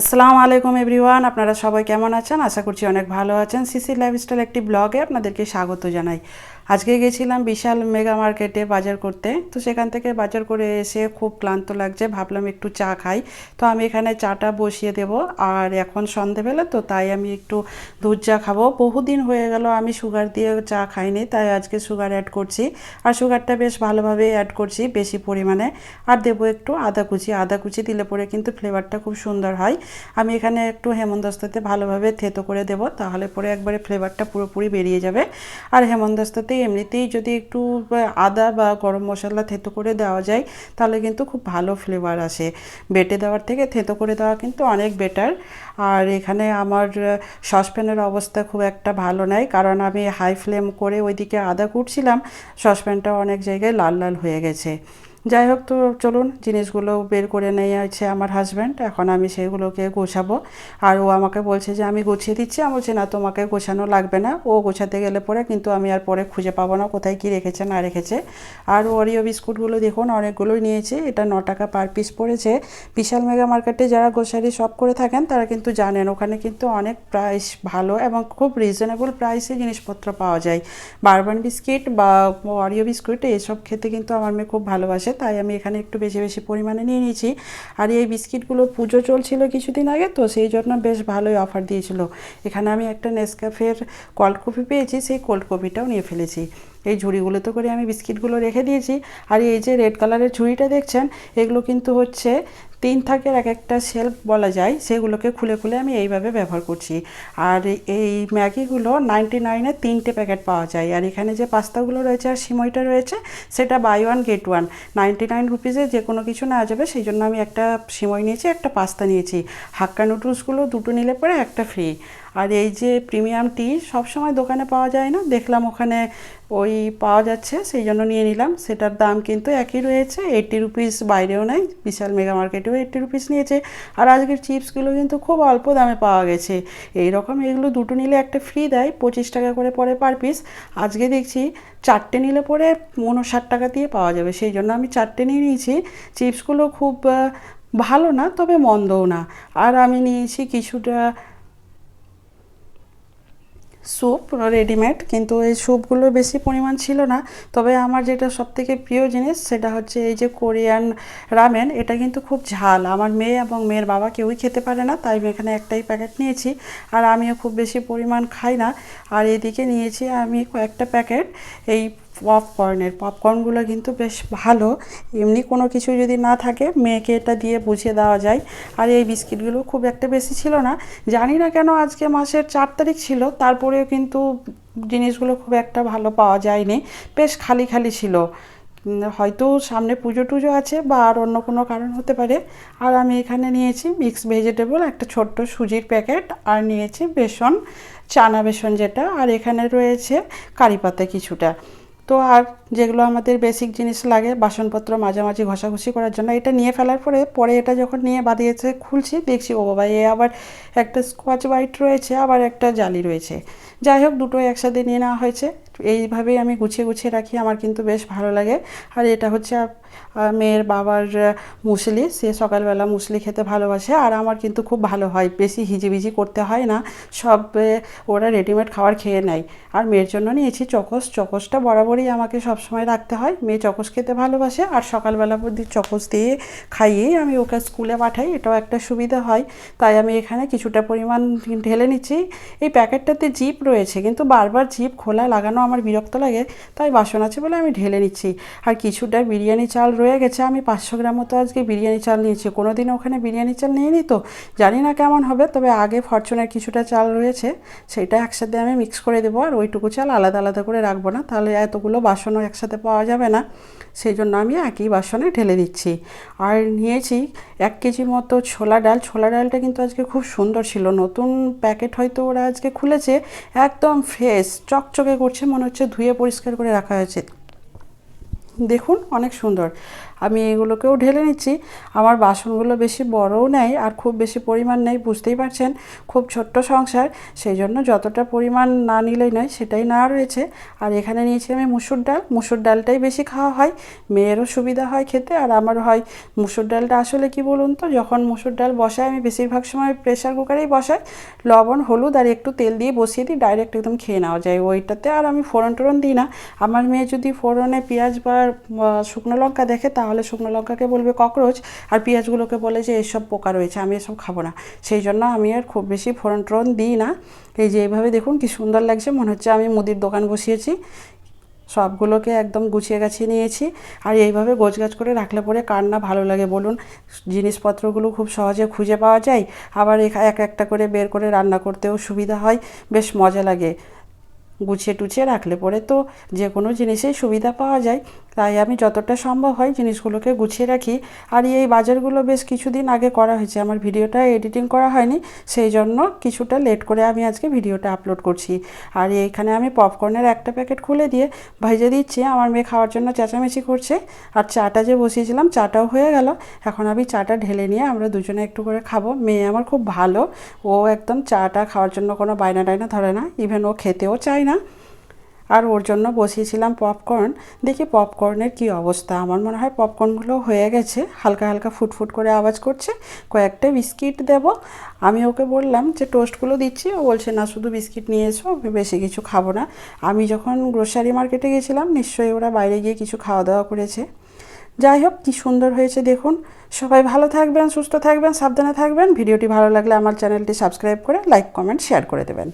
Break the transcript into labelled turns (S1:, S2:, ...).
S1: আসসালামু আলাইকুম এভরিওয়ান, আপনারা সবাই কেমন আছেন? আশা করছি অনেক ভালো আছেন। সিসি লাইফস্টাইল একটি ব্লগে আপনাদেরকে স্বাগত জানাই। আজকে গেছিলাম বিশাল মেগা মার্কেটে বাজার করতে। তো সেখান থেকে বাজার করে এসে খুব ক্লান্ত লাগছে, ভাবলাম একটু চা খাই। তো আমি এখানে চাটা বসিয়ে দেব। আর এখন সন্ধেবেলা তো তাই আমি একটু দুধ চা খাব। বহুদিন হয়ে গেল, আমি সুগার দিয়ে চা খাইনি, তাই আজকে সুগার অ্যাড করছি। আর সুগারটা বেশ ভালোভাবে অ্যাড করছি বেশি পরিমাণে। আর দেবো একটু আদা কুচি। আদা কুচি দিলে পরে কিন্তু ফ্লেভারটা খুব সুন্দর হয়। আমি এখানে একটু হেমন্তস্তাতে ভালোভাবে থেতো করে দেব, তাহলে পরে একবারে ফ্লেভারটা পুরোপুরি বেরিয়ে যাবে। আর হেমন্তস্তাতে এমনিতেই যদি একটু আদা বা গরম মশলা থেতো করে দেওয়া যায়, তাহলে কিন্তু খুব ভালো ফ্লেভার আসে। বেটে দেওয়ার থেকে থেতো করে দেওয়া কিন্তু অনেক বেটার আর এখানে আমার সসপ্যানের অবস্থা খুব একটা ভালো নাই, কারণ আমি হাই ফ্লেম করে ওইদিকে আদা কুটছিলাম সসপ্যানটা অনেক জায়গায় লাল লাল হয়ে গেছে। যাই হোক তো চলুন, জিনিসগুলো বের করে নিয়ে আছে আমার হাজব্যান্ড এখন আমি সেগুলোকে গোছাবো। আর ও আমাকে বলছে যে, আমি গুছিয়ে দিচ্ছি। আমি বলছি, না, তোমাকে গোছানো লাগবে না। ও গোছাতে গেলে পরে কিন্তু আমি আর পরে খুঁজে পাবো না কোথায় কী রেখেছে, না রেখেছে। আর ওরিও বিস্কুটগুলো দেখুন, অনেকগুলোই নিয়েছি। এটা ন টাকা পার পিস পড়েছে। বিশাল মেগা মার্কেটে যারা গ্রোসারি শপ করে থাকেন, তারা কিন্তু জানেন, ওখানে কিন্তু অনেক প্রাইস ভালো এবং খুব রিজনেবল প্রাইসে জিনিসপত্র পাওয়া যায়। বারবান বিস্কিট বা অরিও বিস্কুট এসব খেতে কিন্তু আমার মেয়ে খুব ভালোবাসে। তাই আমি এখানে একটু বেশি বেশি পরিমাণে নিয়ে নিয়েছি। আর এই বিস্কিটগুলো পুজো চলছিল কিছুদিন আগে, তো সেই জন্য বেশ ভালোই অফার দিয়েছিল। এখানে আমি একটা নেসক্যাফের কোল্ড কফি পেয়েছি, সেই কোল্ড কফিটাও নিয়ে ফেলেছি। এই ঝুড়িগুলোতে করে আমি বিস্কিটগুলো রেখে দিয়েছি। আর এই যে রেড কালারের ঝুড়িটা দেখছেন, এগুলো কিন্তু হচ্ছে তিন থাকের এক একটা শেলফ বলা যায়, সেগুলোকে খুলে খুলে আমি এইভাবে ব্যবহার করছি। আর এই ম্যাগিগুলো নাইনটি নাইনের তিনটে প্যাকেট পাওয়া যায়। আর এখানে যে পাস্তাগুলো রয়েছে আর সিমইটা রয়েছে, সেটা buy one get one ninety nine রুপিসে যে কোনো কিছু নেওয়া যাবে, সেই জন্য আমি একটা সিমই নিয়েছি, একটা পাস্তা নিয়েছি। হাক্কা নুডলসগুলো দুটো নিলে পরে একটা ফ্রি আর এই যে প্রিমিয়াম টি সবসময় দোকানে পাওয়া যায় না, দেখলাম ওখানে ওই পাওয়া যাচ্ছে, সেই জন্য নিয়ে নিলাম। সেটার দাম কিন্তু একই রয়েছে এইটটি রুপিস বাইরেও নেই, বিশাল মেগা মার্কেটেও এইটটি রুপিস নিয়েছে। আর আজকের চিপসগুলো কিন্তু খুব অল্প দামে পাওয়া গেছে। এই রকম এগুলো দুটো নিলে একটা ফ্রি দেয়, পঁচিশ টাকা করে পরে পার পিস আজকে দেখছি চারটে নিলে পরে উনষাট টাকা দিয়ে পাওয়া যাবে। সেই জন্য আমি চারটে নিয়ে নিয়েছি। চিপসগুলো খুব ভালো না, তবে মন্দও না। আর আমি নিয়েছি কিছুটা স্যুপ রেডিমেড কিন্তু এই স্যুপগুলো বেশি পরিমাণ ছিল না। তবে আমার যেটা সবথেকে প্রিয় জিনিস, সেটা হচ্ছে এই যে কোরিয়ান রামেন, এটা কিন্তু খুব ঝাল। আমার মেয়ে এবং মেয়ের বাবা কেউই খেতে পারে না, তাই এখানে একটাই প্যাকেট নিয়েছি। আর আমিও খুব বেশি পরিমাণ খাই না। আর এদিকে নিয়েছি আমি কয়েকটা প্যাকেট এই পপকর্নের পপকর্নগুলো কিন্তু বেশ ভালো। এমনি কোনো কিছু যদি না থাকে, মেয়েকে এটা দিয়ে বুঝিয়ে দেওয়া যায়। আর এই বিস্কিটগুলো খুব একটা বেশি ছিল না। জানি না কেন আজকে মাসের চার তারিখ ছিল, তারপরেও কিন্তু জিনিসগুলো খুব একটা ভালো পাওয়া যায়নি। বেশ খালি খালি ছিল। হয়তো সামনে পুজো টুজো আছে বা আর অন্য কোনো কারণ হতে পারে। আর আমি এখানে নিয়েছি মিক্স ভেজিটেবল একটা ছোট্ট সুজির প্যাকেট, আর নিয়েছি বেসন, চানা বেসন যেটা, আর এখানে রয়েছে কারি পাতা কিছুটা। তো আর যেগুলো আমাদের বেসিক জিনিস লাগে, বাসনপত্র, মাঝামাঝি ঘষাঘষি করার জন্য, এটা নিয়ে ফেলার পরে পরে এটা যখন নিয়ে বাঁধিয়েছে, খুলছি, দেখছি, ও বাবা, এ আবার একটা স্কোয়াচ বাইট রয়েছে, আবার একটা জালি রয়েছে। যাই হোক দুটো একসাথে নিয়ে নেওয়া হয়েছে। এইভাবেই আমি গুছিয়ে গুছিয়ে রাখি, আমার কিন্তু বেশ ভালো লাগে। আর এটা হচ্ছে মেয়ের বাবার মুসলি, সে সকালবেলা মুসলি খেতে ভালোবাসে, আর আমার কিন্তু খুব ভালো হয়, বেশি হিজিবিজি করতে হয় না, সব ওরা রেডিমেড খাবার খেয়ে নেয়। আর মেয়ের জন্য নিয়েছি চকস, চকসটা বরাবরই আমাকে সবসময় রাখতে হয়, মেয়ে চকস খেতে ভালোবাসে, আর সকালবেলা প্রতি চকস দিয়ে খাইয়েই আমি ওকে স্কুলে পাঠাই, এটাও একটা সুবিধা হয়। তাই আমি এখানে কিছুটা পরিমাণ ঢেলে নিচ্ছি। এই প্যাকেটটাতে জিপ রয়েছে, কিন্তু বারবার জিপ খোলা লাগানো আমার বিরক্ত লাগে, তাই বাসন আছে বলে আমি ঢেলে নিচ্ছি। আর কিছুটা বিরিয়ানি চাল রয়ে গেছে, আমি পাঁচশো গ্রাম মতো আজকে বিরিয়ানি চাল নিয়েছি। কোনো দিন ওখানে বিরিয়ানি চাল নিয়ে নিই তো? জানি না কেমন হবে, তবে আগে ফরচুনের কিছুটা চাল রয়েছে, সেটা একসাথে আমি মিক্স করে দেবো, আর ওইটুকু চাল আলাদা আলাদা করে রাখব না, তাহলে এতগুলো বাসনও একসাথে পাওয়া যাবে না। সেই জন্য আমি একই বাসনে ঢেলে দিচ্ছি। আর নিয়েছি এক কেজি মতো ছোলা ডাল। ছোলা ডালটা কিন্তু আজকে খুব সুন্দর ছিল, নতুন প্যাকেট হয়তো ওরা আজকে খুলেছে, একদম ফ্রেশ, চকচকে করছে মনে হচ্ছে ধুয়ে পরিষ্কার করে রাখা হয়েছে। দেখুন অনেক সুন্দর। আমি এগুলোকেও ঢেলে নিচ্ছি। আমার বাসনগুলো বেশি বড়ও নেই আর খুব বেশি পরিমাণ নেই, বুঝতেই পারছেন? খুব ছোট্ট সংসার, সেই জন্য যতটা পরিমাণ না নিলেই নয়, সেটাই না রয়েছে। আর এখানে নিয়েছি আমি মুসুর ডাল। মুসুর ডালটাই বেশি খাওয়া হয়, মেয়েরও সুবিধা হয় খেতে। আর আমার হয় মুসুর ডালটা আসলে কি বলুন তো, যখন মুসুর ডাল বসাই আমি বেশিরভাগ সময় প্রেশার কুকারেই বসাই। লবণ, হলুদ আর একটু তেল দিয়ে বসিয়ে দিই, ডাইরেক্ট একদম খেয়ে নেওয়া যায়। ওইটাতে আর আমি ফোড়ন টোড়ন দিই না। আমার মেয়ে যদি ফোড়নে পেঁয়াজ বা শুকনো লঙ্কা দেখে তাহলে শুকনো লঙ্কাকে বলবে ককরোচ আর পেঁয়াজগুলোকে বলে যে এসব পোকা রয়েছে, আমি এসব খাব না। সেই জন্য আমি আর খুব বেশি ফোড়ন টোড়ন দিই না। এই যে এইভাবে দেখুন কি সুন্দর লাগছে, মনে হচ্ছে আমি মুদির দোকান বসিয়েছি। সবগুলোকে একদম গুছিয়ে গাছিয়ে নিয়েছি। আর এইভাবে গোছগাছ করে রাখলে পরে কার না ভালো লাগে বলুন। জিনিসপত্রগুলো খুব সহজে খুঁজে পাওয়া যায়। আবার এক একটা করে বের করে রান্না করতেও সুবিধা হয়, বেশ মজা লাগে। গুছিয়ে টুছিয়ে রাখলে পরে তো যে কোনো জিনিসেই সুবিধা পাওয়া যায়। তাই আমি যতটা সম্ভব হয় জিনিসগুলোকে গুছিয়ে রাখি। আর এই বাজারগুলো বেশ কিছুদিন আগে করা হয়েছে। আমার ভিডিওটা এডিটিং করা হয়নি, সেই জন্য কিছুটা লেট করে আমি আজকে ভিডিওটা আপলোড করছি। আর এইখানে আমি পপকর্নের একটা প্যাকেট খুলে দিয়ে ভেজে দিচ্ছি। আমার মেয়ে খাওয়ার জন্য চেঁচামেচি করছে। আর চাটা যে বসিয়েছিলাম, চাটাও হয়ে গেল। এখন আমি চাটা ঢেলে নিয়ে আমরা দুজনে একটু করে খাব। মেয়ে আমার খুব ভালো। ও একদম চাটা খাওয়ার জন্য কোনো বায়না টায়না ধরে না। ইভেন ও খেতেও চায় না। আর ওর জন্য বসিয়েছিলাম পপকর্ন দেখি পপকর্নের কি অবস্থা। আমার মনে হয় পপকর্নগুলো হয়ে গেছে। হালকা হালকা ফুটফুট করে আওয়াজ করছে। কয়েকটা বিস্কিট দেব। আমি ওকে বললাম যে টোস্টগুলো দিচ্ছি। ও বলছে, না, শুধু বিস্কিট নিয়ে এসো, বেশি কিছু খাব না। আমি যখন গ্রোসারি মার্কেটে গেছিলাম, নিশ্চয়ই ওরা বাইরে গিয়ে কিছু খাওয়া দাওয়া করেছে। যাই হোক, কী সুন্দর হয়েছে দেখুন। সবাই ভালো থাকবেন, সুস্থ থাকবেন, সাবধানে থাকবেন। ভিডিওটি ভালো লাগলে আমার চ্যানেলটি সাবস্ক্রাইব করে লাইক কমেন্ট শেয়ার করে দেবেন।